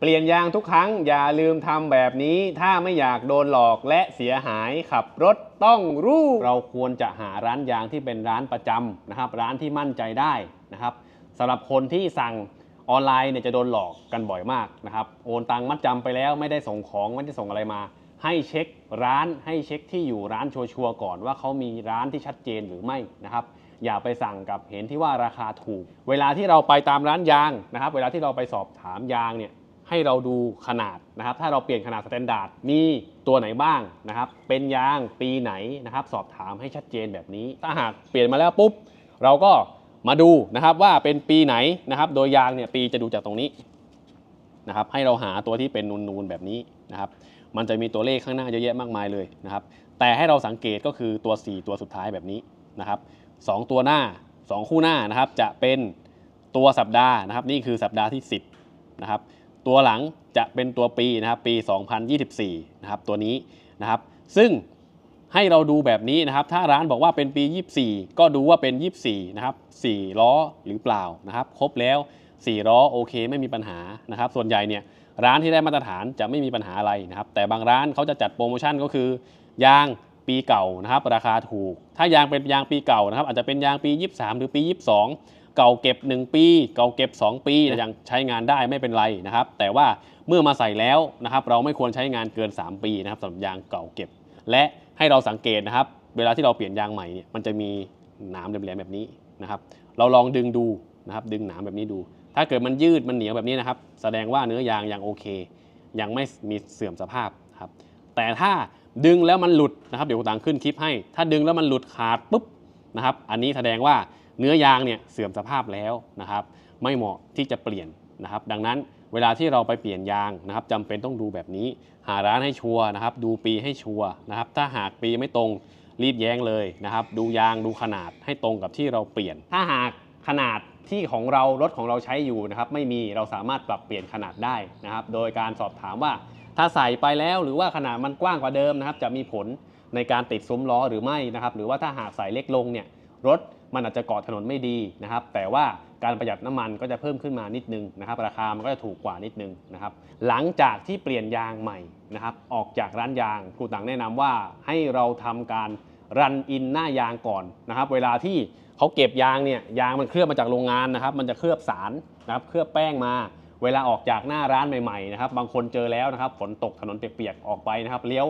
เปลี่ยนยางทุกครั้งอย่าลืมทำแบบนี้ ถ้าไม่อยากโดนหลอกและเสียหายขับรถต้องรู้ เราควรจะหาร้านยางที่เป็นร้านประจำนะครับ ร้านที่มั่นใจได้นะครับสำหรับคนที่สั่งออนไลน์เนี่ยจะโดนหลอกกันบ่อยมากนะครับ โอนตังมัดจำไปแล้วไม่ได้ส่งของไม่ได้ส่งอะไรมา ให้เช็คร้านให้เช็คที่อยู่ร้านชัวร์ก่อนว่าเขามีร้านที่ชัดเจนหรือไม่นะครับอย่าไปสั่งกับเห็นที่ว่าราคาถูก เวลาที่เราไปตามร้านยางนะครับ เวลาที่เราไปสอบถามยางเนี่ย ให้เราดูขนาดนะครับ ถ้าเราเปลี่ยนขนาดสแตนดาร์ดมีตัวไหนบ้างนะครับ เป็นยางปีไหนนะครับ สอบถามให้ชัดเจนแบบนี้ ถ้าหากเปลี่ยนมาแล้วปุ๊บ เราก็มาดูนะครับว่าเป็นปีไหนนะครับ โดยยางเนี่ยปีจะดูจากตรงนี้นะครับ ให้เราหาตัวที่เป็นนูนๆแบบนี้นะครับ มันจะมีตัวเลขข้างหน้าเยอะแยะมากมายเลยนะครับ แต่ให้เราสังเกตก็คือตัว 4 ตัวสุดท้ายแบบนี้นะครับสองตัวหน้า 2 คู่หน้านะครับ จะเป็นตัวสัปดาห์นะครับ นี่คือสัปดาห์ที่ 10นะครับ ตัวหลังจะเป็นตัวปีนะครับปี 2024 นะครับตัวนี้นะครับ ซึ่งให้เราดูแบบนี้นะครับ ถ้าร้านบอกว่าเป็นปี 24 ก็ดูว่าเป็น 24 นะครับ 4 ล้อหรือเปล่านะครับ ครบแล้ว 4 ล้อโอเคไม่มีปัญหานะครับ ส่วนใหญ่เนี่ยร้านที่ได้มาตรฐานจะไม่มีปัญหาอะไรนะครับ แต่บางร้านเขาจะจัดโปรโมชั่นก็คือยางปีเก่านะครับ ราคาถูก ถ้ายางเป็นยางปีเก่านะครับ อาจจะเป็นยางปี 23 หรือปี 22 เก่าเก็บ 1 ปี เก่าเก็บ 2 ปียังใช้งานได้ไม่เป็นไรนะครับ แต่ว่าเมื่อมาใส่แล้วนะครับ เราไม่ควรใช้งานเกิน 3 ปีนะครับสำหรับยางเก่าเก็บ และให้เราสังเกตนะครับ เวลาที่เราเปลี่ยนยางใหม่เนี่ยมันจะมีหนามแหลมๆแบบนี้นะครับ เราลองดึงดูนะครับ ดึงหนามแบบนี้ดู ถ้าเกิดมันยืดมันเหนียวแบบนี้นะครับ แสดงว่าเนื้อยางยังโอเค ยังไม่มีเสื่อมสภาพครับ แต่ถ้าดึงแล้วมันหลุดนะครับ เดี๋ยวกูต่างขึ้นคลิปให้ ถ้าดึงแล้วมันหลุดขาดปุ๊บนะครับ อันนี้แสดงว่า เนื้อยางเนี่ยเสื่อมสภาพแล้วนะครับ ไม่เหมาะที่จะเปลี่ยนนะครับ ดังนั้นเวลาที่เราไปเปลี่ยนยางนะครับจำเป็นต้องดูแบบนี้ หาร้านให้ชัวร์นะครับ ดูปีให้ชัวร์นะครับ ถ้าหากปีไม่ตรงรีบแย้งเลยนะครับ ดูยางดูขนาดให้ตรงกับที่เราเปลี่ยน ถ้าหากขนาดที่ของเรารถของเราใช้อยู่นะครับไม่มีเราสามารถปรับเปลี่ยนขนาดได้นะครับ โดยการสอบถามว่าถ้าใส่ไปแล้วหรือว่าขนาดมันกว้างกว่าเดิมนะครับ จะมีผลในการติดซุ้มล้อหรือไม่นะครับ หรือว่าถ้าหากใส่เล็กลงเนี่ย รถมันอาจจะเกาะถนนไม่ดีนะครับ แต่ว่าการประหยัดน้ำมันก็จะเพิ่มขึ้นมานิดนึงนะครับ ราคามันก็จะถูกกว่านิดนึงนะครับ หลังจากที่เปลี่ยนยางใหม่นะครับ ออกจากร้านยางครูต่างแนะนำว่าให้เราทำการรันอินหน้ายางก่อนนะครับ เวลาที่เขาเก็บยางเนี่ยยางมันเคลือบมาจากโรงงานนะครับ มันจะเคลือบสารนะครับเคลือบแป้งมา เวลาออกจากหน้าร้านใหม่ๆนะครับ บางคนเจอแล้วนะครับฝนตกถนนเปียกๆออกไปนะครับเลี้ยว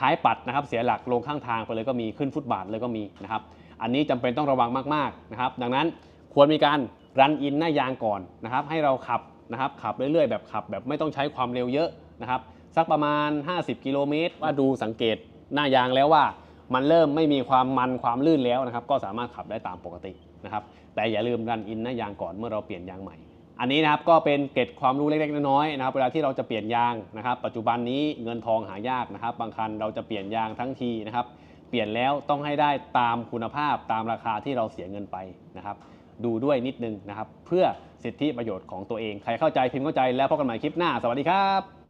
ท้ายปัดนะครับเสียหลักลงข้างทางไปเลยก็มีขึ้นฟุตบาทเลยก็มีนะครับ อันนี้จำเป็นต้องระวังมากๆนะครับ ดังนั้นควรมีการรันอินหน้ายางก่อนนะครับ ให้เราขับนะครับขับเรื่อยๆ แบบขับ แบบไม่ต้องใช้ความเร็วเยอะนะครับ สักประมาณ 50 กิโลเมตร ว่าดูสังเกตหน้ายางแล้วว่ามันเริ่มไม่มีความมันความลื่นแล้วนะครับ ก็สามารถขับได้ตามปกตินะครับ แต่อย่าลืมรันอินหน้ายางก่อนเมื่อเราเปลี่ยนยางใหม่ อันนี้นะครับก็เป็นเกร็ดความรู้เล็กๆน้อยๆนะครับ เวลาที่เราจะเปลี่ยนยางนะครับ ปัจจุบันนี้เงินทองหายากนะครับ บางคันเราจะเปลี่ยนยางทั้งทีนะครับ เปลี่ยนแล้วต้องให้ได้ตามคุณภาพตามราคาที่เราเสียเงินไปนะครับ ดูด้วยนิดนึงนะครับ เพื่อสิทธิประโยชน์ของตัวเอง ใครเข้าใจพิมพ์เข้าใจแล้วพบกันใหม่คลิปหน้า สวัสดีครับ